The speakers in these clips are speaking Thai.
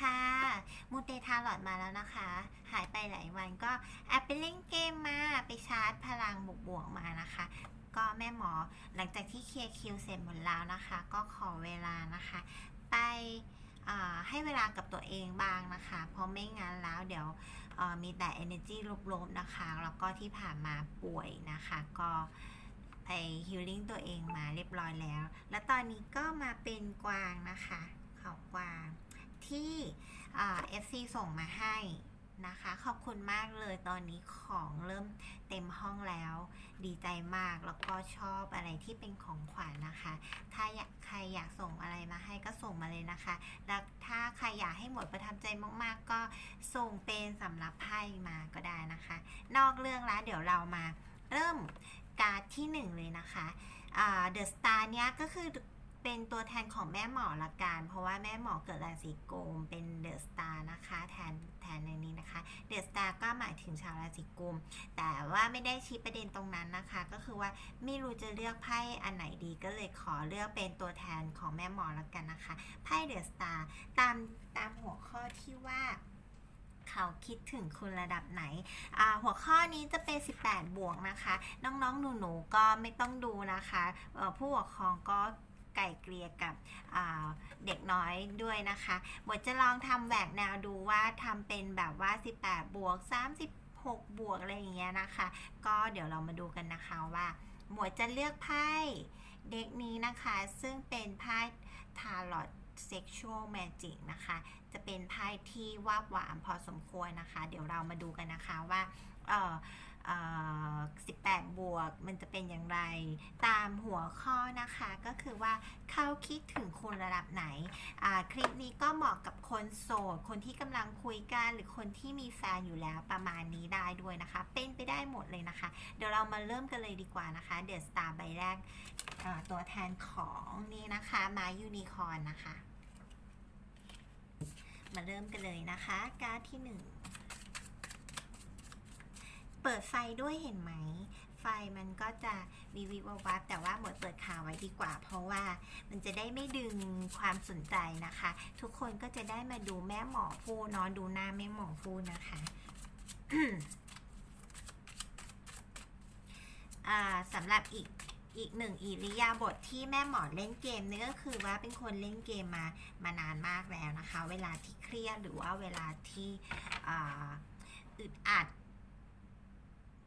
ค่ะ มูเตทาหลอดมาแล้วนะคะ หายไปหลายวันก็แอบไปเล่นเกมมา ไปชาร์จพลังบวกๆมานะคะ ก็แม่หมอหลังจากที่เคลียร์คิวเสร็จหมดแล้วนะคะ ก็ขอเวลานะคะ ไปให้เวลากับตัวเองบ้างนะคะ เพราะไม่งั้นแล้วเดี๋ยวมีแต่ energy ลบๆนะคะ แล้วก็ที่ผ่านมาป่วยนะคะ ก็ไปฮิลลิ่งตัวเองมาเรียบร้อยแล้ว แล้วตอนนี้ก็มาเป็นกวางนะคะ เขากวาง ที่เอ่า FC ส่งมาให้นะคะ ขอบคุณมากเลยตอนนี้ของเริ่มเต็มห้องแล้ว ดีใจมากแล้วก็ชอบอะไรที่เป็นของขวัญนะคะ ถ้าใครอยากส่งอะไรมาให้ก็ส่งมาเลยนะคะ แล้วถ้าใครอยากให้หมดประทับใจมากๆ ก็ส่งเป็นสำหรับไพ่มาก็ได้นะคะ นอกเรื่องแล้วเดี๋ยวเรามาเริ่มการดที่หนึ่งเลยนะคะเดอะสตาร์เนี้ยก็คือ เป็นตัวแทนของแม่หมอละกันเพราะว่าแม่หมอเกิดราศีกุมเป็นเดอะสตาร์นะคะแทนแทนในนี้นะคะเดอะสตาร์ก็หมายถึงชาวราศีกุม แต่ว่าไม่ได้ชี้ประเด็นตรงนั้นนะคะ ก็คือว่าไม่รู้จะเลือกไพ่อันไหนดีก็เลยขอเลือกเป็นตัวแทนของแม่หมอละกันนะคะไพ่เดอะสตาร์ตามตามหัวข้อที่ว่าเขาคิดถึงคุณระดับไหนอ่าหัวข้อนี้จะเป็น 18 บวกนะคะ น้องๆ หนูๆ ก็ไม่ต้องดูนะคะ ผู้ปกครองก็ ไก่เกลียกับเด็กน้อยด้วยนะคะหมวยจะลองทำแหวกแนวดูว่าทำเป็นแบบว่า 18 บวก 36 บวกอะไรอย่างเงี้ยนะคะ ก็เดี๋ยวเรามาดูกันนะคะว่าหมวยจะเลือกไพ่เด็กนี้นะคะ ซึ่งเป็นไพ่ทาร์ลอต sexual magic นะคะ จะเป็นไพ่ที่วาบหวานพอสมควรนะคะ เดี๋ยวเรามาดูกันนะคะว่าเออ 18 บวก มันจะเป็นอย่างไร ตามหัวข้อนะคะก็คือว่าเขาคิดถึงคุณระดับไหน คลิปนี้ก็เหมาะกับคนโสด คนที่กำลังคุยกันหรือคนที่มีแฟนอยู่แล้วประมาณนี้ได้ด้วยนะคะ เป็นไปได้หมดเลยนะคะ เดี๋ยวเรามาเริ่มกันเลยดีกว่านะคะ เดอะสตาร์ใบแรกตัวแทนของนี่นะคะมายูนิคอนนะคะ มาเริ่มกันเลยนะคะ การ์ดที่หนึ่ง เปิดไฟด้วยเห็นไหม ไฟมันก็จะวิวิววับแต่ว่าหมดเปิดข่าวไว้ดีกว่า เพราะว่ามันจะได้ไม่ดึงความสนใจนะคะ ทุกคนก็จะได้มาดูแม่หมอพูนอนดูหน้าแม่หมอพูนะคะสำหรับอีกอีกหนึ่งอิริยาบถทที่แม่หมอเล่นเกมนี่ก็คือว่าเป็นคนเล่นเกมมามานานมากแล้วนะคะ เวลาที่เครียดหรือว่าเวลาที่อึดอัด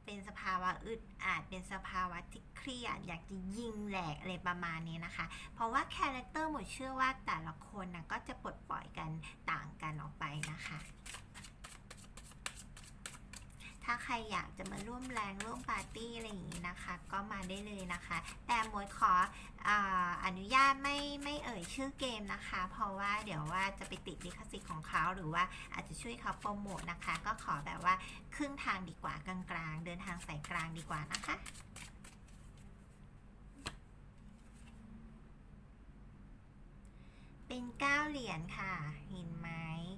เป็นสภาวะอึดอัดเป็นสภาวะที่เครียดอยากจะยิงแหลกอะไรประมาณนี้นะคะ เพราะว่าคาแรคเตอร์หมดเชื่อว่าแต่ละคนนะก็จะปลดปล่อยกันต่างกันออกไปนะคะ ถ้าใครอยากจะมาร่วมแรงร่วมปาร์ตี้อะไรอย่างนี้นะคะ ก็มาได้เลยนะคะ แต่หมวยขอออนุญาตไม่ไม่เอ่ยชื่อเกมนะคะ เพราะว่าเดี๋ยวว่าจะไปติดลิขสิทธิ์ของเขาหรือว่าอาจจะช่วยเขาโปรโมทนะคะ ก็ขอแบบว่าครึ่งทางดีกว่ากลางๆ เดินทางสายกลางดีกว่านะคะเป็นเก้าเหรียญค่ะเห็นไหม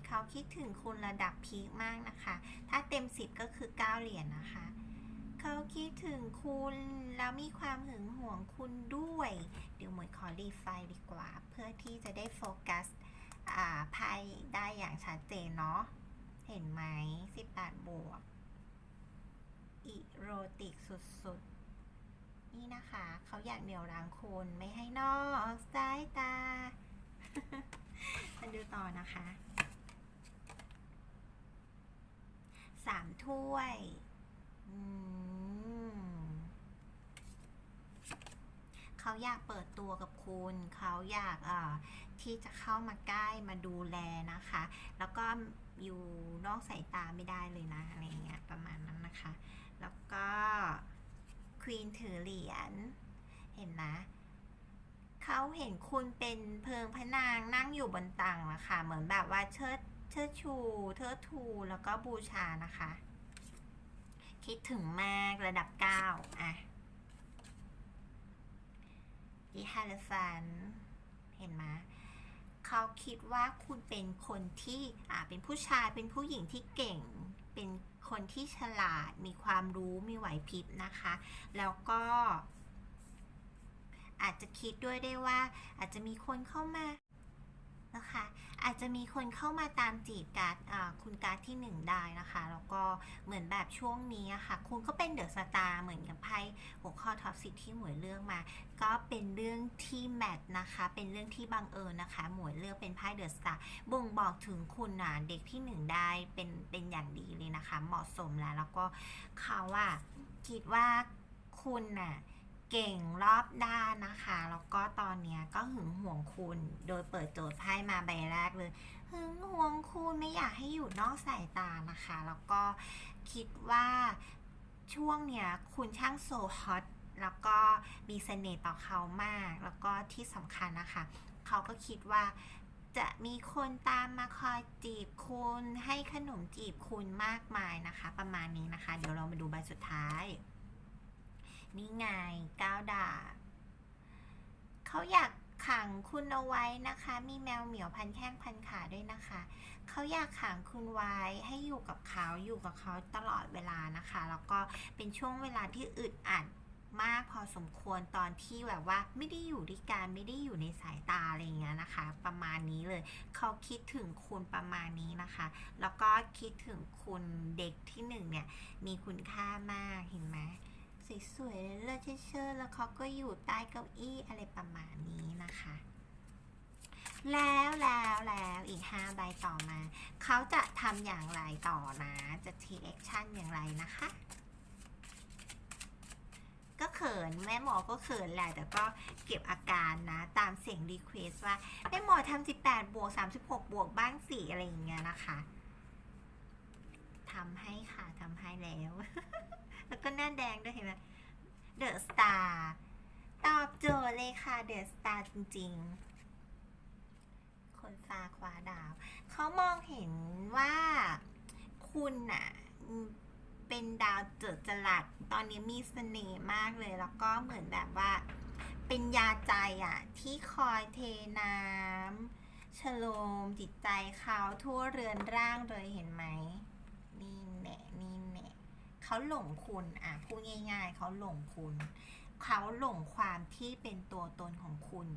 เขาคิดถึงคุณระดับพีคมากนะคะ ถ้าเต็มสิบก็คือเก้าเหรียญนะคะ เขาคิดถึงคุณแล้วมีความหึงหวงคุณด้วย เดี๋ยวหมวยขอรีไฟดีกว่า เพื่อที่จะได้โฟกัสอ่าไพ่ได้อย่างชัดเจนเนาะ เห็นไหม 18 บวก อีโรติกสุดๆ นี่นะคะ เขาอยากเหนี่ยวรังคุณไม่ให้นอกสายตามาดูต่อนะคะ สามถ้วยเขาอยากเปิดตัวกับคุณ เขาอยากที่จะเข้ามาใกล้มาดูแลนะคะ แล้วก็อยู่นอกสายตาไม่ได้เลยนะอะไรเงี้ยประมาณนั้นนะคะ แล้วก็ควีนถือเหรียญเห็นนะเขาเห็นคุณเป็นเพิงพระนางนั่งอยู่บนตังอะคะเหมือนแบบว่าเชิด เชิดชูเทิดทูแล้วก็บูชานะคะ คิดถึงมากระดับเก้าอะอีฮาเลฟันเห็นไหมเขาคิดว่าคุณเป็นคนที่อ่าเป็นผู้ชายเป็นผู้หญิงที่เก่ง เป็นคนที่ฉลาดมีความรู้มีไหวพริบนะคะ แล้วก็อาจจะคิดด้วยได้ว่าอาจจะมีคนเข้ามา นะคะ อาจจะมีคนเข้ามาตามจีบการ์ดคุณการ์ดที่หนึ่งได้นะคะ แล้วก็เหมือนแบบช่วงนี้ะค่ะ คุณก็เป็นเดอะสตาร์เหมือนกับไพ่หัวข้อท็อปสิที่หมวยเลือกมา ก็เป็นเรื่องที่แมทนะคะ เป็นเรื่องที่บังเอิญนะคะ หมวยเลือกเป็นไพ่เดอะสตาร์บ่งบอกถึงคุณน่ะเด็กที่หนึ่งได้เป็นเป็นอย่างดีเลยนะคะ เหมาะสมแล้วแล้วก็เขาว่าคิดว่าคุณน่ะ เก่งรอบด้านนะคะ แล้วก็ตอนเนี้ยก็หึงหวงคุณ โดยเปิดโจทย์ไพ่มาใบแรกเลย หึงหวงคุณไม่อยากให้อยู่นอกสายตานะคะ แล้วก็คิดว่าช่วงเนี้ยคุณช่างโซฮอตแล้วก็มีเสน่ห์ต่อเขามาก แล้วก็ที่สำคัญนะคะ เขาก็คิดว่าจะมีคนตามมาคอยจีบคุณให้ขนมจีบคุณมากมายนะคะ ประมาณนี้นะคะ เดี๋ยวเรามาดูใบสุดท้าย นี่ไงก้าวดาบเขาอยากขังคุณเอาไว้นะคะ มีแมวเหมียวพันแข้งพันขาด้วยนะคะ เขาอยากขังคุณไว้ให้อยู่กับเขาอยู่กับเขาตลอดเวลานะคะ แล้วก็เป็นช่วงเวลาที่อึดอัดมากพอสมควรตอนที่แบบว่าไม่ได้อยู่ด้วยกันไม่ได้อยู่ในสายตาอะไรอย่างเงี้ยนะคะ ประมาณนี้เลยเขาคิดถึงคุณประมาณนี้นะคะ แล้วก็คิดถึงคุณเด็กที่หนึ่งเนี่ยมีคุณค่ามากเห็นไหม สวยๆเลิศเชิดๆแล้วเขาก็อยู่ใต้เก้าอี้อะไรประมาณนี้นะคะ แล้วแล้วแล้วอีก5ใบต่อมา เขาจะทำอย่างไรต่อนะ จะ take action อย่างไรนะคะ ก็เขินแม่หมอก็เขินแหละแต่ก็เก็บอาการนะ ตามเสียงรีเควสว่าแม่หมอทำ18บวก36บวกบ้างสิอะไรอย่างเงี้ยนะคะทำให้ค่ะทำให้แล้ว แล้วก็หน้าแดงด้วยเห็นไหมเดอะสตาร์ตอบโจทย์เลยค่ะเดอะสตาร์จริงๆ คนฟ้าคว้าดาว เขามองเห็นว่าคุณน่ะเป็นดาวเจิดจรัสตอนนี้มีเสน่ห์มากเลย แล้วก็เหมือนแบบว่า เป็นยาใจอะที่คอยเทน้ำชโลมจิตใจเขาทั่วเรือนร่างเลยเห็นไหม เขาหลงคุณอะพูดง่าย ๆ เขาหลงคุณ เขาหลงความที่เป็นตัวตนของคุณ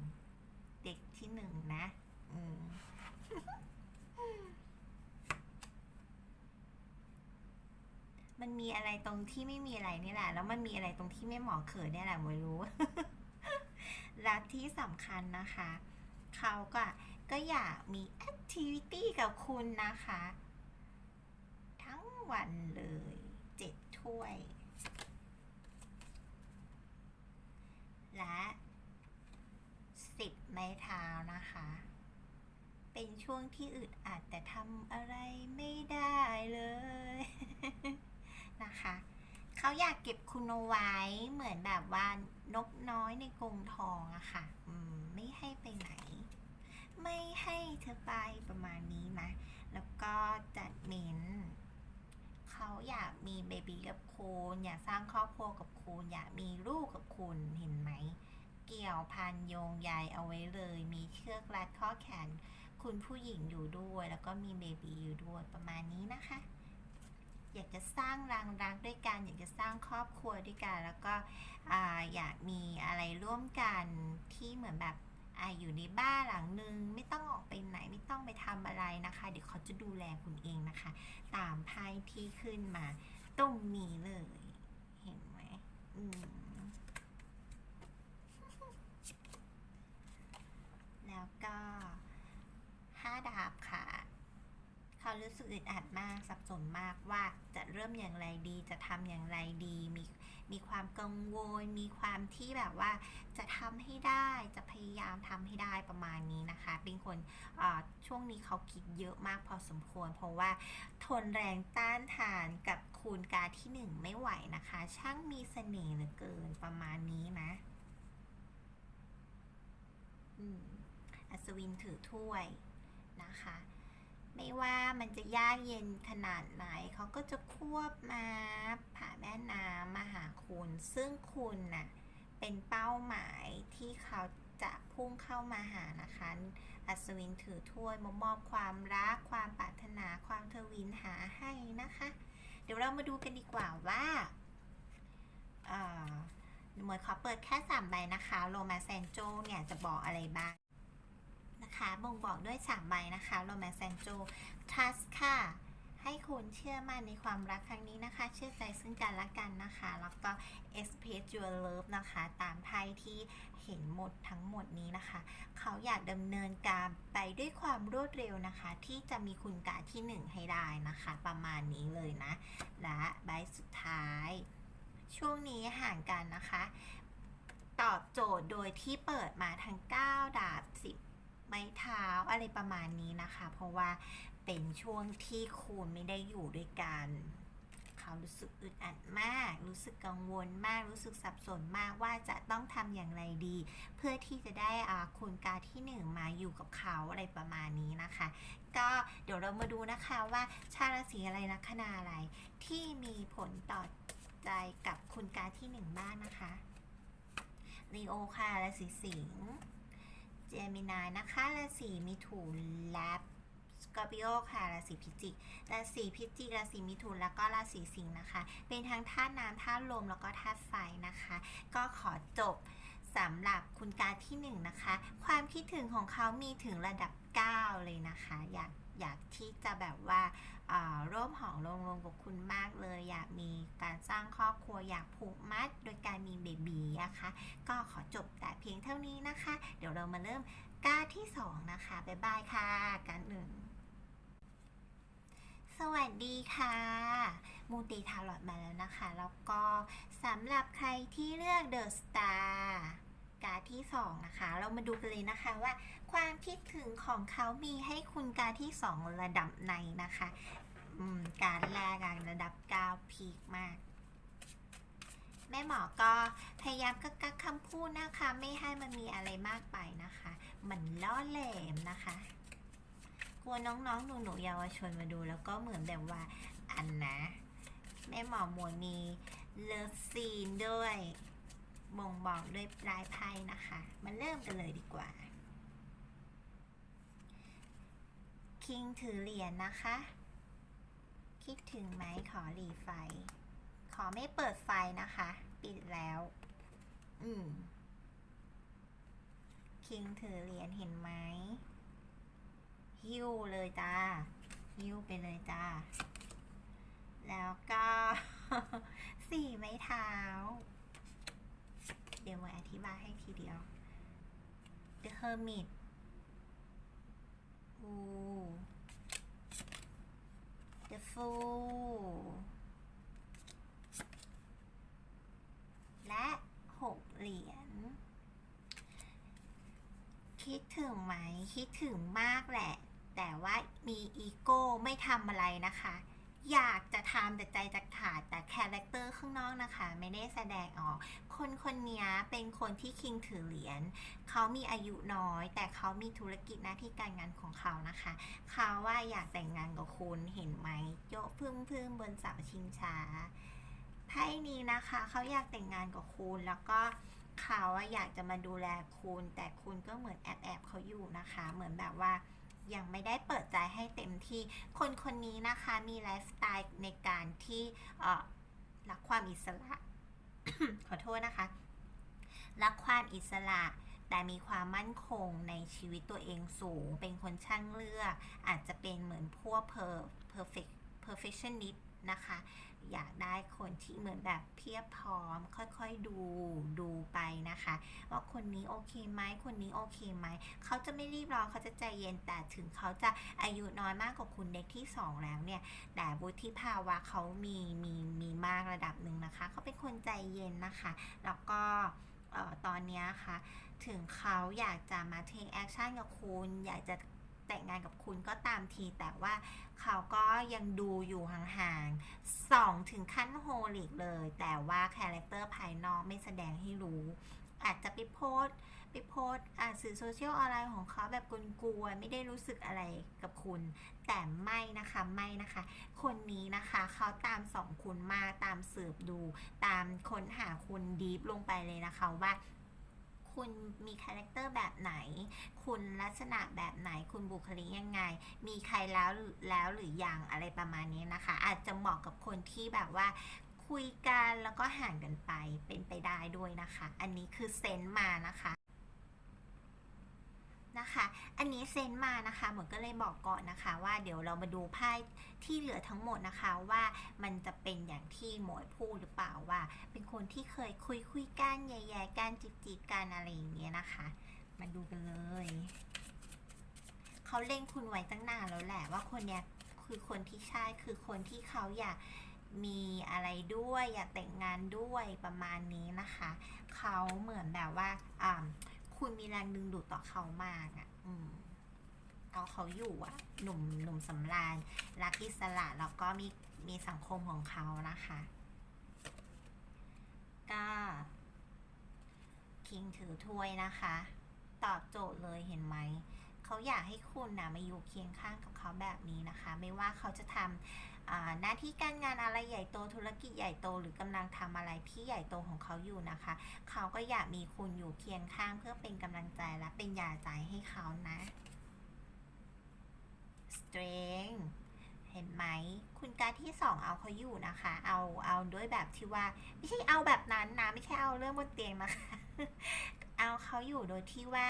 เด็กที่หนึ่งนะ อืมมันมีอะไรตรงที่ไม่มีอะไรนี่แหละ แล้วมันมีอะไรตรงที่ไม่หมอเขินนี่แหละไม่รู้ แล้วที่สำคัญนะคะ เขาก็ก็อยากมีแอคทิวิตี้กับคุณนะคะ ทั้งวันเลย ถ้วย และสิบไม้เท้านะคะ เป็นช่วงที่อึดอัดแต่ทำอะไรไม่ได้เลย นะคะ เขาอยากเก็บคุณเอาไว้เหมือนแบบว่านกน้อยในกรงทองอะค่ะไม่ให้ไปไหน ไม่ให้เธอไปประมาณนี้นะ แล้วก็จัดเมน เขาอยากมีเบบีกับคุณอยากสร้างครอบครัวกับคุณอยากมีลูกกับคุณเห็นไหม เกี่ยวพันโยงใยเอาไว้เลย มีเชือกรัดข้อแขน คุณผู้หญิงอยู่ด้วย แล้วก็มีเบบีอยู่ด้วยประมาณนี้นะคะ อยากจะสร้างรังรักด้วยกัน อยากจะสร้างครอบครัวด้วยกัน แล้วก็ออยากมีอะไรร่วมกันที่เหมือนแบบ ออยู่ในบ้านหลังนึง ไม่ต้องออกไปไหนไม่ต้องไปทำอะไรนะคะ เดี๋ยวเขาจะดูแลคุณเองนะคะ ตามไพ่ที่ขึ้นมา ตรงนี้เลย เห็นไหมอืมแล้วก็ห้าดาบค่ะ เขา รู้สึกอึดอัดมากสับสนมากว่าจะเริ่มอย่างไรดี จะทำอย่างไรดีมีมีความกังวลมีความที่แบบว่าจะทำให้ได้จะพยายามทำให้ได้ประมาณนี้นะคะ เป็นคนอ่อช่วงนี้เขาคิดเยอะมากพอสมควร เพราะว่าทนแรงต้านทานกับคูณกาที่หนึ่งไม่ไหวนะคะ ช่างมีเสน่ห์เหลือเกินประมาณนี้นะอืมอัศวินถือถ้วยนะคะ ไม่ว่ามันจะยากเย็นขนาดไหนเขาก็จะควบมาผ่าแม่น้ำมาหาคุณ ซึ่งคุณน่ะเป็นเป้าหมายที่เขาจะพุ่งเข้ามาหานะคะ อัศวินถือถ้วยมามอบความรัก ความปรารถนา ความทวินหาให้นะคะ เดี๋ยวเรามาดูกันดีกว่าว่าเออหมวยขอเปิดแค่3ใบนะคะโรมาแซนโจเนี่ยจะบอกอะไรบ้าง นะคะบ่งบอกด้วย 3 ใบนะคะ Romance Angel Trust ค่ะ ให้คุณเชื่อมั่นในความรักครั้งนี้นะคะ เชื่อใจซึ่งกันและกันนะคะ แล้วก็ Express Your Love นะคะ ตามไพ่ที่เห็นหมดทั้งหมดนี้นะคะ เขาอยากดำเนินการไปด้วยความรวดเร็วนะคะ ที่จะมีคุณกาที่หนึ่งให้ได้นะคะ ประมาณนี้เลยนะ และใบสุดท้าย ช่วงนี้ห่างกันนะคะ ตอบโจทย์โดยที่เปิดมาทั้ง 9 ดาบ 10 ไม้เท้าอะไรประมาณนี้นะคะ เพราะว่าเป็นช่วงที่คุณไม่ได้อยู่ด้วยกันเขารู้สึกอึดอัดมาก รู้สึกกังวลมาก รู้สึกสับสนมากว่าจะต้องทำอย่างไรดี เพื่อที่จะได้อ่าคุณกาที่หนึ่งมาอยู่กับเขาอะไรประมาณนี้นะคะ ก็เดี๋ยวเรามาดูนะคะว่าชาวราศีอะไรลัคนาอะไร ที่มีผลต่อใจกับคุณกาที่หนึ่งบ้างนะคะลีโอค่ะราศีสิงห์ เจมินายนะคะราศีมิถุนและสกอร์ปิโอค่ะราศีพิจิกราศีพิจิกราศีมิถุนแล้วก็ราศีสิงห์นะคะ เป็นทั้งธาตุน้ำธาตุลมแล้วก็ธาตุไฟนะคะ ก็ขอจบสำหรับคุณกาที่หนึ่งนะคะ ความคิดถึงของเขามีถึงระดับ 9 เลยนะคะ อยาก อยากที่จะแบบว่าาร่วมหอมรวมรวมกับคุณมากเลย อยากมีการสร้างครอบครัวอยากผูกมัดโดยการมีเบบีนะคะก็ขอจบแต่เพียงเท่านี้นะคะ เดี๋ยวเรามาเริ่มก้าที่ 2 นะคะบ๊ายบายค่ะการหนึ่งสวัสดีค่ะ มูตีทาร์ลอตมาแล้วนะคะ แล้วก็สำหรับใครที่เลือกเดอะสตาร์การที่ 2 นะคะ เรามาดูกันเลยนะคะว่า ความคิดถึงของเขามีให้คุณการที่ 2 ระดับไหนนะคะอืมการแรกอะระดับ 9 พีคมาก แม่หมอก็พยายามกักกักคำพูดนะคะ ไม่ให้มันมีอะไรมากไปนะคะ มันล่อแหลมนะคะ กลัวน้องๆ หนูๆเยาวชนมาดูแล้วก็เหมือนแบบว่าอันนะ แม่หมอมวยมีเลิฟซีนด้วยบ่งบอกด้วยปลายไพ่นะคะ มาเริ่มกันเลยดีกว่า คิงถือเหรียญนะคะ คิดถึงไหมขอหลีไฟ ขอไม่เปิดไฟนะคะ ปิดแล้ว อืม คิงถือเหรียญเห็นไหมหิ้วเลยจ้าหิ้วไปเลยจ้า แล้วก็สี่ไม้เท้า เดี๋ยวมาอธิบายให้ทีเดียว The Hermit อู The Fool และหกเหรียญ คิดถึงไหม คิดถึงมากแหละ แต่ว่ามีอีโก้ไม่ทำอะไรนะคะ อยากจะทำแต่ใจจะขาดแต่คาแรคเตอร์ข้างนอกนะคะ ไม่ได้แสดงออก คนคนนี้เป็นคนที่คิงถือเหรียญเขามีอายุน้อย แต่เขามีธุรกิจหน้าที่การงานของเขานะคะ เขาว่าอยากแต่งงานกับคุณเห็นไหมโยกพึ่มพึ่มบนเสาชิงช้าไพ่นี้นะคะเขาอยากแต่งงานกับคุณแล้วก็เขาอยากจะมาดูแลคุณ แต่คุณก็เหมือนแอบแอบเขาอยู่นะคะ เหมือนแบบว่า ยังไม่ได้เปิดใจให้เต็มที่ คนคนนี้นะคะมีไลฟ์สไตล์ในการที่รักความอิสระ ขอโทษนะคะ รักความอิสระแต่มีความมั่นคงในชีวิตตัวเองสูง เป็นคนช่างเลือก อาจจะเป็นเหมือนพวก per perfect perfectionist นะคะ อยากได้คนที่เหมือนแบบเพียบพร้อม ค่อยๆดูดูไปนะคะ ว่าคนนี้โอเคไหมคนนี้โอเคไหมเขาจะไม่รีบร้อนเขาจะใจเย็นแต่ถึงเขาจะอายุน้อยมากกว่าคุณเด็กที่ 2 แล้วเนี่ยแต่วุฒิภาวะเขามีมีมีมากระดับหนึ่งนะคะเขาเป็นคนใจเย็นนะคะ แล้วก็ตอนนี้ค่ะ ถึงเขาอยากจะมาเทคแอคชั่นกับคุณ อยากจะ แต่งงานกับคุณก็ตามที แต่ว่าเขาก็ยังดูอยู่ห่างๆสองถึงขั้นโฮลิกเลย แต่ว่าคาแรคเตอร์ภายนอกไม่แสดงให้รู้ อาจจะไปโพสไปโพสอ่าสื่อโซเชียลอะไรของเขาแบบกลัวๆไม่ได้รู้สึกอะไรกับคุณ แต่ไม่นะคะไม่นะคะ คนนี้นะคะเขาตามสองคุณมาตามสืบดู ตามค้นหาคุณดีฟลงไปเลยนะคะว่า คุณมีคาแรคเตอร์แบบไหน คุณลักษณะแบบไหน คุณบุคลิกยังไง มีใครแล้วแล้วหรือยังอะไรประมาณนี้นะคะ อาจจะเหมาะกับคนที่แบบว่าคุยกันแล้วก็ห่างกันไปเป็นไปได้ด้วยนะคะ อันนี้คือเซนต์มานะคะ นะคะ อันนี้เซนมานะคะเหมือนก็เลยบอกก่อนนะคะ ว่าเดี๋ยวเรามาดูไพ่ที่เหลือทั้งหมดนะคะว่ามันจะเป็นอย่างที่หมวยพูดหรือเปล่าว่า เป็นคนที่เคยคุยคุยกันแย่ๆกันจีบจีบกันอะไรอย่างเงี้ยนะคะ มาดูกันเลยเขาเล่งคุณไว้ตั้งนานแล้วแหละว่าคนเนี้ยคือคนที่ใช่คือคนที่เขาอยากมีอะไรด้วย อยากแต่งงานด้วยประมาณนี้นะคะ เขาเหมือนแบบว่าอ่า คุณมีแรงดึงดูดต่อเขามากอะ่ะ อืมเอาเขาอยู่อะ่ะ หนุ่มหนุ่มสำราญรักอิสระแล้วก็มีมีสังคมของเขานะคะ ก็คิงถือถ้วยนะคะ ตอบโจทย์เลยเห็นไหม เขาอยากให้คุณนะมาอยู่เคียงข้างกับเขาแบบนี้นะคะ ไม่ว่าเขาจะทำ หน้าที่การงานอะไรใหญ่โตธุรกิจใหญ่โตหรือกำลังทำอะไรที่ใหญ่โตของเขาอยู่นะคะ เขาก็อยากมีคุณอยู่เคียงข้างเพื่อเป็นกำลังใจและเป็นยาใจให้เขานะ strength เห็นไหม คุณการที่สองเอาเขาอยู่นะคะ เอาเอาด้วยแบบที่ว่า ไม่ใช่เอาแบบนั้นนะ ไม่ใช่เอาเรื่องบนเตียงนะคะ เอาเขาอยู่โดยที่ว่า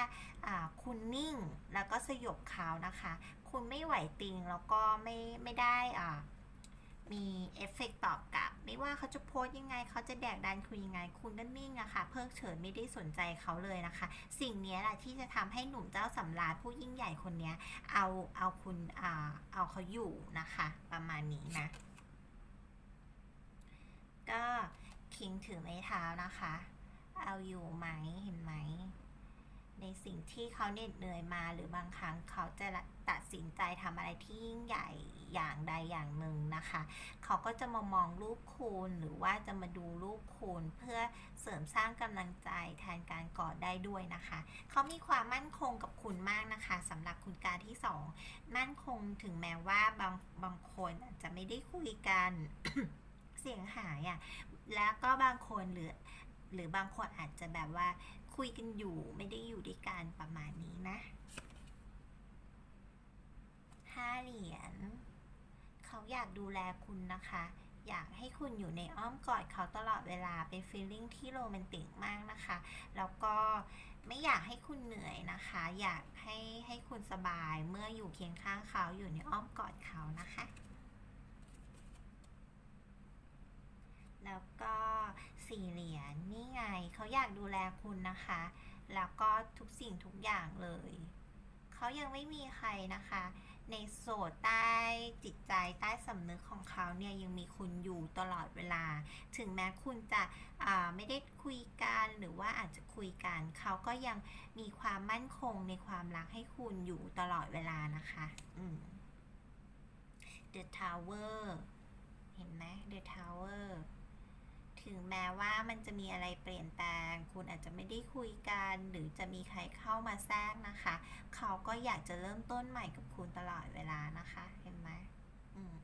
อ่าคุณนิ่งแล้วก็สยบเขานะคะ คุณไม่ไหวติงแล้วก็ไม่ไม่ได้อ่า มีเอฟเฟกต์ตอบกลับ ไม่ว่าเขาจะโพสต์ยังไง เขาจะแดกดันคุณยังไง คุณก็นิ่งอะค่ะ เพิกเฉยไม่ได้สนใจเขาเลยนะคะ สิ่งนี้แหละที่จะทำให้หนุ่มเจ้าสำราญผู้ยิ่งใหญ่คนเนี้ยเอาเอาคุณอ่าเอาเขาอยู่นะคะ ประมาณนี้นะ ก็คิงถือไม้เท้านะคะ เอาอยู่ไหมเห็นไหม ในสิ่งที่เขาเหน็ดเหนื่อยมา หรือบางครั้งเขาจะตัดสินใจทำอะไรที่ยิ่งใหญ่อย่างใดอย่างหนึ่งนะคะ เขาก็จะมามองรูปคุณหรือว่าจะมาดูรูปคุณเพื่อเสริมสร้างกำลังใจแทนการกอดได้ด้วยนะคะ เขามีความมั่นคงกับคุณมากนะคะสำหรับคุณการที่สองมั่นคงถึงแม้ว่าบางบางคนอาจจะไม่ได้คุยกันเสียงหายอะ่ะแล้วก็บางคนหรือหรือบางคนอาจจะแบบว่า คุยกันอยู่ไม่ได้อยู่ด้วยกันประมาณนี้นะห้าเหรียญเขาอยากดูแลคุณนะคะ อยากให้คุณอยู่ในอ้อมกอดเขาตลอดเวลาเป็นฟีลลิ่งที่โรแมนติกมากนะคะ แล้วก็ไม่อยากให้คุณเหนื่อยนะคะ อยากให้ให้คุณสบายเมื่ออยู่เคียงข้างเขาอยู่ในอ้อมกอดเขานะคะ แล้วก็ สี่เหรียญนี่ไงเขาอยากดูแลคุณนะคะ แล้วก็ทุกสิ่งทุกอย่างเลย เขายังไม่มีใครนะคะ ในโสดใต้จิตใจใต้สำนึกของเขาเนี่ยยังมีคุณอยู่ตลอดเวลา ถึงแม้คุณจะไม่ได้คุยกันหรือว่าอาจจะคุยกันเขาก็ยังมีความมั่นคงในความรักให้คุณอยู่ตลอดเวลานะคะ อืม The Tower เห็นไหม The Tower ถึงแม้ว่ามันจะมีอะไรเปลี่ยนแปลง คุณอาจจะไม่ได้คุยกัน หรือจะมีใครเข้ามาแทรกนะคะ เขาก็อยากจะเริ่มต้นใหม่กับคุณตลอดเวลานะคะ เห็นไหมอืม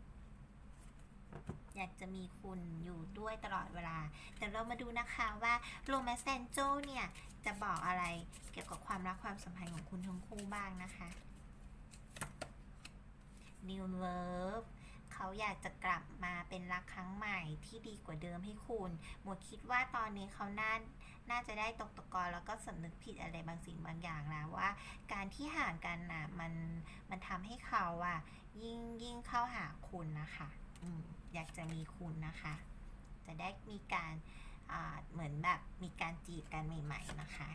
อยากจะมีคุณอยู่ด้วยตลอดเวลา แต่เรามาดูนะคะว่าโรแมนแซนโจเนี่ย จะบอกอะไรเกี่ยวกับความรักความสัมพันธ์ของคุณทั้งคู่บ้างนะคะ New Love เขาอยากจะกลับมาเป็นรักครั้งใหม่ที่ดีกว่าเดิมให้คุณ หมดคิดว่าตอนนี้เขาน่าน่าจะได้ตกตะกอนแล้วก็สำนึกผิดอะไรบางสิ่งบางอย่างแล้วว่า การที่ห่างกันน่ะมันมันทำให้เขาอะยิ่งยิ่งเข้าหาคุณนะคะอืมอยากจะมีคุณนะคะ จะได้มีการอ่าเหมือนแบบมีการจีบกันใหม่ ๆ นะคะ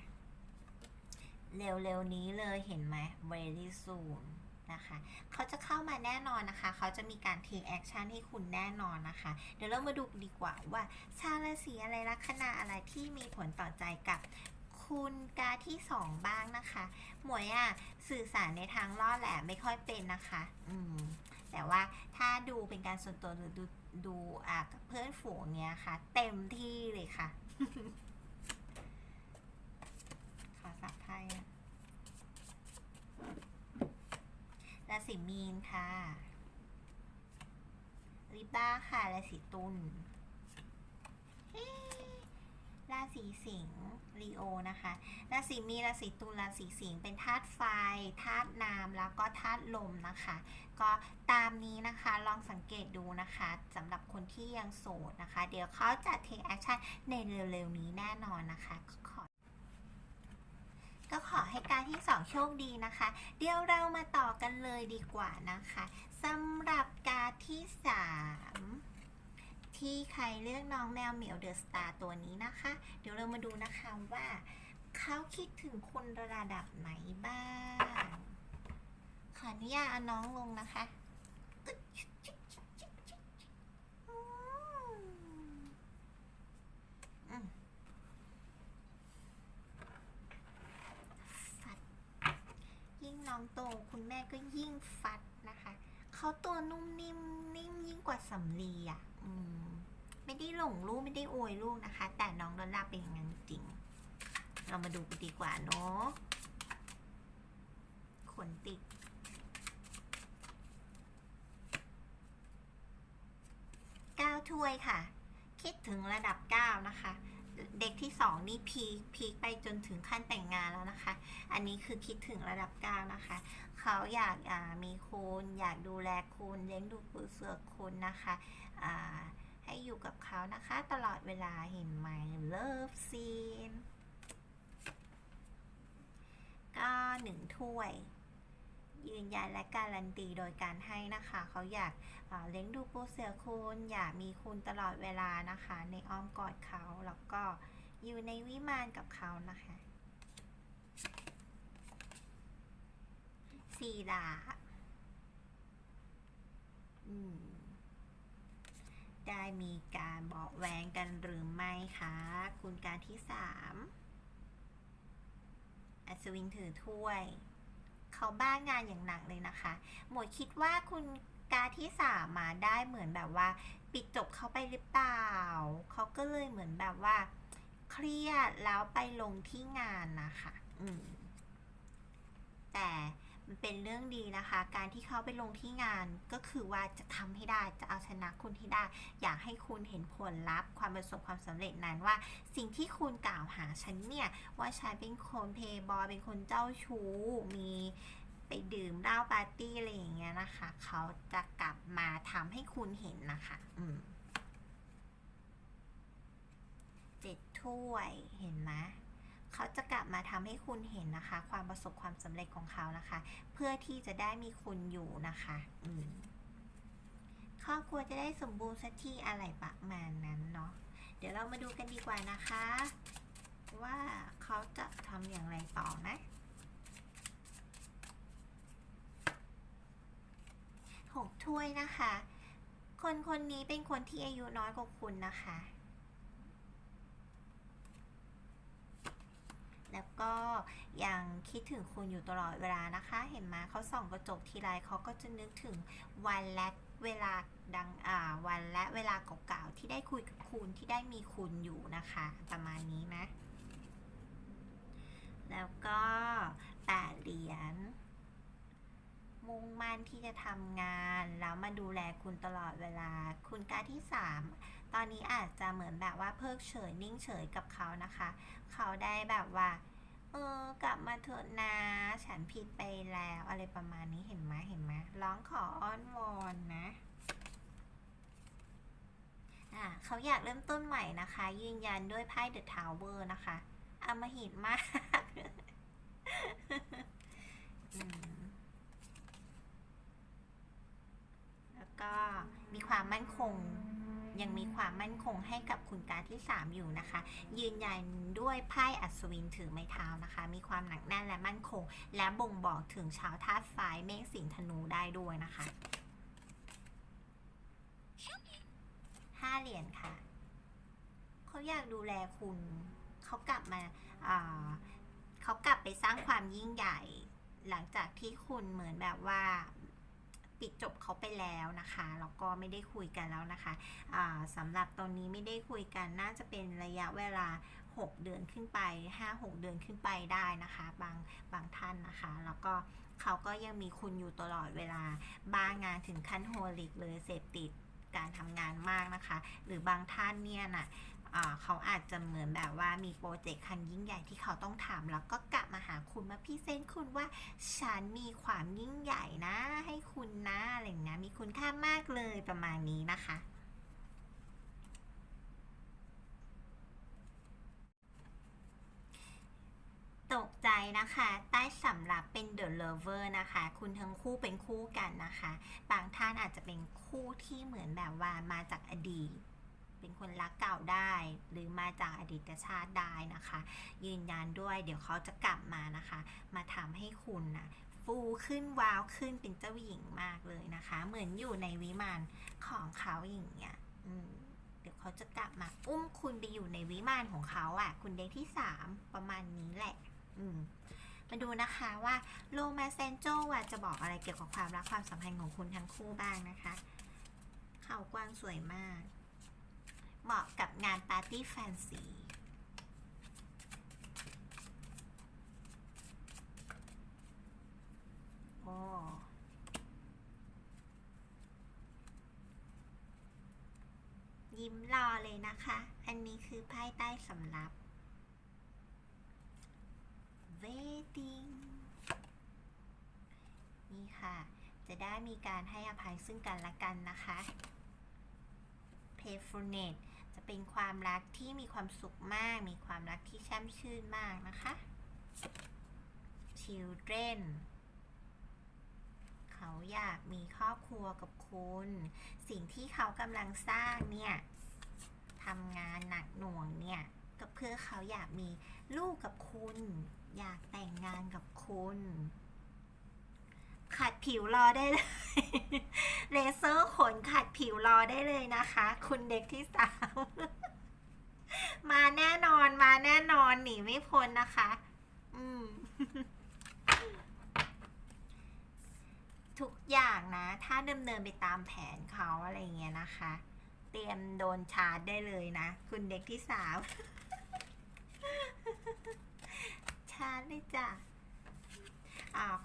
เร็วๆนี้เลยเห็นไหม very soon นะคะ เขาจะเข้ามาแน่นอนนะคะ เขาจะมีการ take action ให้คุณแน่นอนนะคะ เดี๋ยวเรามาดูดีกว่าว่า ชาวราศีอะไรลัคนาอะไรที่มีผลต่อใจกับคุณกาที่สองบ้างนะคะ หมวยอะสื่อสารในทางล่อแหลมไม่ค่อยเป็นนะคะ อืมแต่ว่าถ้าดูเป็นการส่วนตัวหรือดูดูอ่ากับเพื่อนฝูงเนี้ยค่ะ เต็มที่เลยค่ะ ขอสับไพ่อะ ราศีมีนค่ะลิบ้าค่ะราศีตุลราศีสิงห์ลีโอนะคะราศีมีราศีตุลราศีสิงห์เป็นธาตุไฟธาตุน้ำแล้วก็ธาตุลมนะคะ ก็ตามนี้นะคะลองสังเกตดูนะคะสำหรับคนที่ยังโสดนะคะ เดี๋ยวเขาจะ take action ในเร็วๆนี้แน่นอนนะคะ ก็ขอให้การที่สองโชคดีนะคะ เดี๋ยวเรามาต่อกันเลยดีกว่านะคะสำหรับการที่สามที่ใครเลือกน้องแมวเหมียวเดอะสตาร์ตัวนี้นะคะ เดี๋ยวเรามาดูนะคะว่า เขาคิดถึงคนระดับไหนบ้าง ขออนุญาตเอาน้องลงนะคะอืมอืมฟัด ยิ่งน้องโตคุณแม่ก็ยิ่งฟัดนะคะเขาตัวนุ่มนิ่มนิ่มยิ่งกว่าสำลีอะอืมไม่ได้หลงลูกไม่ได้อวยลูกนะคะ แต่น้องดอลลาเป็นอย่างนั้นจริง เรามาดูกันดีกว่าเนาะขนติดก้าถ้วยค่ะ คิดถึงระดับเก้านะคะ เด็กที่สองนี่พีพีไปจนถึงขั้นแต่งงานแล้วนะคะ อันนี้คือคิดถึงระดับเก้านะคะ เขาอยากมีคุณอยากดูแลคุณเลี้ยงดูปูเสือคุณนะคะให้อยู่กับเขานะคะ ตลอดเวลาเห็นไหม Love Scene ก็หนึ่งถ้วย ยืนยันและการันตีโดยการให้นะคะ เขาอยากเอ่อเลี้ยงดูปูเสือคุณ อยากมีคุณตลอดเวลานะคะ ในอ้อมกอดเขาแล้วก็อยู่ในวิมานกับเขานะคะสี่ดาบได้มีการบาะแวงกันหรือไม่คะ คุณการที่สามอัศวินถือถ้วย เขาบ้างานอย่างหนักเลยนะคะ หมวยคิดว่าคุณกาที่สามมาได้เหมือนแบบว่า ปิดจบเขาไปหรือเปล่า เขาก็เลยเหมือนแบบว่า เครียดแล้วไปลงที่งานนะคะ อืม แต่ มันเป็นเรื่องดีนะคะ การที่เขาไปลงที่งานก็คือว่าจะทำให้ได้จะเอาชนะคุณที่ได้ อยากให้คุณเห็นผลลัพธ์ ความประสบความสำเร็จนั้นว่า สิ่งที่คุณกล่าวหาฉันเนี่ยว่าฉันเป็นคนเพย์บอยเป็นคนเจ้าชู้มีไปดื่มเหล้าปาร์ตี้อะไรอย่างเงี้ยนะคะ เขาจะกลับมาทำให้คุณเห็นนะคะ อืมเจ็ดถ้วยเห็นไหม เขาจะกลับมาทำให้คุณเห็นนะคะ ความประสบความสำเร็จของเขานะคะ เพื่อที่จะได้มีคุณอยู่นะคะอืมครอบครัวจะได้สมบูรณ์สักที่อะไรประมาณนั้นเนาะเดี๋ยวเรามาดูกันดีกว่านะคะ ว่าเขาจะทำอย่างไรต่อนะหกถ้วยนะคะ คนคนนี้เป็นคนที่อายุน้อยกว่าคุณนะคะ แล้วก็ยังคิดถึงคุณอยู่ตลอดเวลานะคะ เห็นไหมเขาส่องกระจกทีไรเขาก็จะนึกถึงวันและเวลาดังอ่าวันและเวลาเก่าๆที่ได้คุยกับคุณที่ได้มีคุณอยู่นะคะ ประมาณนี้นะแล้วก็แปดเหรียญมุ่งมั่นที่จะทำงาน แล้วมาดูแลคุณตลอดเวลา คุณการที่สาม ตอนนี้อาจจะเหมือนแบบว่าเพิกเฉยนิ่งเฉยกับเขานะคะ เขาได้แบบว่า เออกลับมาเถอะนะฉันผิดไปแล้วอะไรประมาณนี้เห็นไหมเห็นไหมร้องขออ้อนวอนนะอ่าเขาอยากเริ่มต้นใหม่นะคะ ยืนยันด้วยไพ่เดอะทาวเวอร์นะคะอมหิตมากมแล้วก็มีความมั่นคง ยังมีความมั่นคงให้กับคุณการที่ 3 อยู่นะคะ ยืนยันด้วยไพ่อัศวินถือไม้เท้านะคะ มีความหนักแน่นและมั่นคง และบ่งบอกถึงชาวธาตุไฟเมฆสิงห์ธนูได้ด้วยนะคะห้าเหรียญค่ะ เขาอยากดูแลคุณ เขากลับมาเขากลับไปสร้างความยิ่งใหญ่ หลังจากที่คุณเหมือนแบบว่า ปิดจบเขาไปแล้วนะคะแล้วก็ไม่ได้คุยกันแล้วนะคะอ่าสำหรับตอนนี้ไม่ได้คุยกันน่าจะเป็นระยะเวลา 6 เดือนขึ้นไป 5-6 เดือนขึ้นไปได้นะคะ บางบางท่านนะคะ แล้วก็เขาก็ยังมีคุณอยู่ตลอดเวลาบ้างงานถึงขั้นโฮลิกเลยเสพติดการทำงานมากนะคะ หรือบางท่านเนี่ยน่ะอ่า เขาอาจจะเหมือนแบบว่ามีโปรเจกต์คันยิ่งใหญ่ที่เขาต้องทำแล้วก็กลับมาหาคุณมาพี่เซนคุณว่าฉันมีความยิ่งใหญ่นะ ให้คุณนะอะไรอย่างเงี้ยมีคุณค่ามากเลยประมาณนี้นะคะตกใจนะคะ ใต้สำหรับเป็น The Lover นะคะ คุณทั้งคู่เป็นคู่กันนะคะ บางท่านอาจจะเป็นคู่ที่เหมือนแบบว่ามาจากอดีต เป็นคนรักเก่าได้ หรือมาจากอดีตชาติได้นะคะ ยืนยันด้วยเดี๋ยวเขาจะกลับมานะคะ มาทำให้คุณนะฟูขึ้นว้าวขึ้นเป็นเจ้าหญิงมากเลยนะคะ เหมือนอยู่ในวิมานของเขาอย่างเงี้ยเดี๋ยวเขาจะกลับมาอุ้มคุณไปอยู่ในวิมานของเขาอะ คุณเด็กที่สามประมาณนี้แหละ อืมมาดูนะคะว่าโลมาเซนโจอะจะบอกอะไรเกี่ยวกับความรักความสัมพันธ์ของคุณทั้งคู่บ้างนะคะ เขากว้างสวยมาก เหมาะกับงานปาร์ตี้แฟนซีโอ้ยิ้มรอเลยนะคะ อันนี้คือไพ่ใต้สำรับ waiting นี่ค่ะ จะได้มีการให้อภัยซึ่งกันและกันนะคะ p a y f u l n e s s จะเป็นความรักที่มีความสุขมาก มีความรักที่แช่มชื่นมากนะคะ children เขาอยากมีครอบครัวกับคุณ สิ่งที่เขากำลังสร้างเนี่ยทำงานหนักหน่วงเนี่ยก็เพื่อเขาอยากมีลูกกับคุณ อยากแต่งงานกับคุณ ขัดผิวรอได้เลย เลเซอร์ขนขัด ผิวรอได้เลยนะคะ คุณเด็กที่สามมาแน่นอนมาแน่นอนหนีไม่พ้นนะคะ อืม ทุกอย่างนะ ถ้าดำเนินไปตามแผนเขาอะไรเงี้ยนะคะ เตรียมโดนชาร์จได้เลยนะ คุณเด็กที่สามชาร์จเลยจ้ะ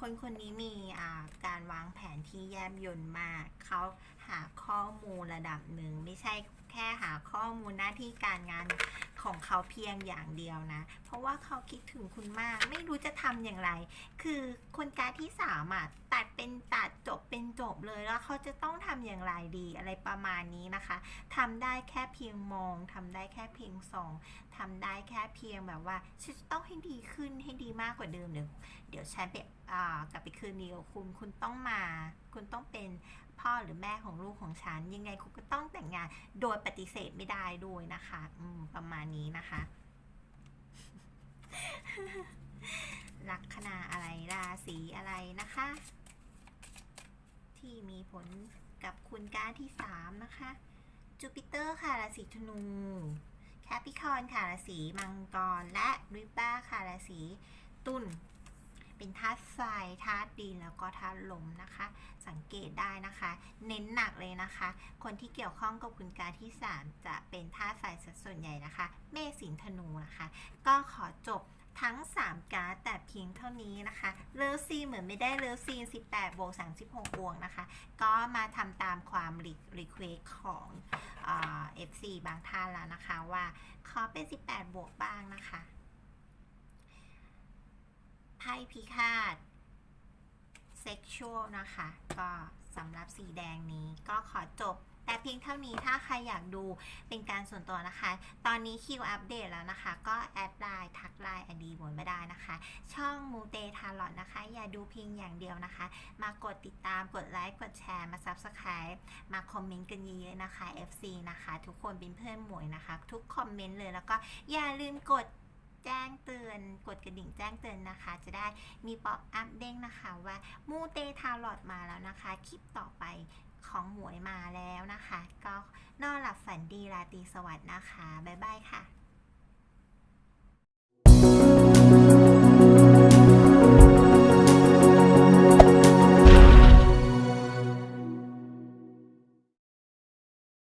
คนคนนี้มีการวางแผนที่แยบยลมาก เขาหาข้อมูลระดับหนึ่งไม่ใช่ แค่หาข้อมูลหน้าที่การงานของเขาเพียงอย่างเดียวนะ เพราะว่าเขาคิดถึงคุณมาก ไม่รู้จะทำอย่างไร คือคนการที่สามอะตัดเป็นตัดจบเป็นจบเลยแล้วเขาจะต้องทำอย่างไรดีอะไรประมาณนี้นะคะทำได้แค่เพียงมองทำได้แค่เพียงส่องทำได้แค่เพียงแบบว่าฉันจะต้องให้ดีขึ้นให้ดีมากกว่าเดิมเดี๋ยวเดี๋ยวฉันไปกลับไปคืนดีกับคุณคุณต้องมา คุณต้องเป็นพ่อหรือแม่ของลูกของฉัน ยังไงคุณก็ต้องแต่งงาน โดยปฏิเสธไม่ได้ด้วยนะคะอืมประมาณนี้นะคะลัคนาอะไรราศีอะไรนะคะ ที่มีผลกับคุณการที่3นะคะจูปิเตอร์ค่ะราศีธนูแคปิคอนค่ะราศีมังกรและริบ้าค่ะราศีตุล เป็นธาตุไฟธาตุดินแล้วก็ธาตุลมนะคะ สังเกตได้นะคะ เน้นหนักเลยนะคะ คนที่เกี่ยวข้องกับคุณการที่ 3 จะเป็นธาตุไฟซะส่วนใหญ่นะคะ เมษสิงธนูนะคะ ก็ขอจบทั้ง 3 การ์ดแต่เพียงเท่านี้นะคะ เลิฟซีเหมือนไม่ได้เลิฟซีน18บวก36บวกนะคะ ก็มาทำตามความรีเควสของเอ่อ FC บางท่านแล้วนะคะ ว่าขอเป็น 18 บวกบ้างนะคะ ไพ่พิฆาตเซ็กชวลนะคะ ก็สำหรับสีแดงนี้ก็ขอจบแต่เพียงเท่านี้ถ้าใครอยากดูเป็นการส่วนตัวนะคะ ตอนนี้คิวอัปเดตแล้วนะคะ ก็แอดไลน์ทักไลน์อดีบนไม่ได้นะคะ ช่องมูเตทาร์ลอตนะคะ อย่าดูเพียงอย่างเดียวนะคะ มากดติดตามกดไลค์กดแชร์มา Subscribe มาคอมเมนต์กันเยอะๆนะคะ FC นะคะ ทุกคนเป็นเพื่อนหมวยนะคะ ทุกคอมเมนต์เลยแล้วก็อย่าลืมกด แจ้งเตือนกดกระดิ่งแจ้งเตือนนะคะ จะได้มีป๊อปอัพเด้งนะคะ ว่ามูเตทาร์ลอดมาแล้วนะคะ คลิปต่อไปของหมวยมาแล้วนะคะ ก็นอนหลับฝันดีราตรีสวัสดิ์นะคะ บ๊ายบายค่ะ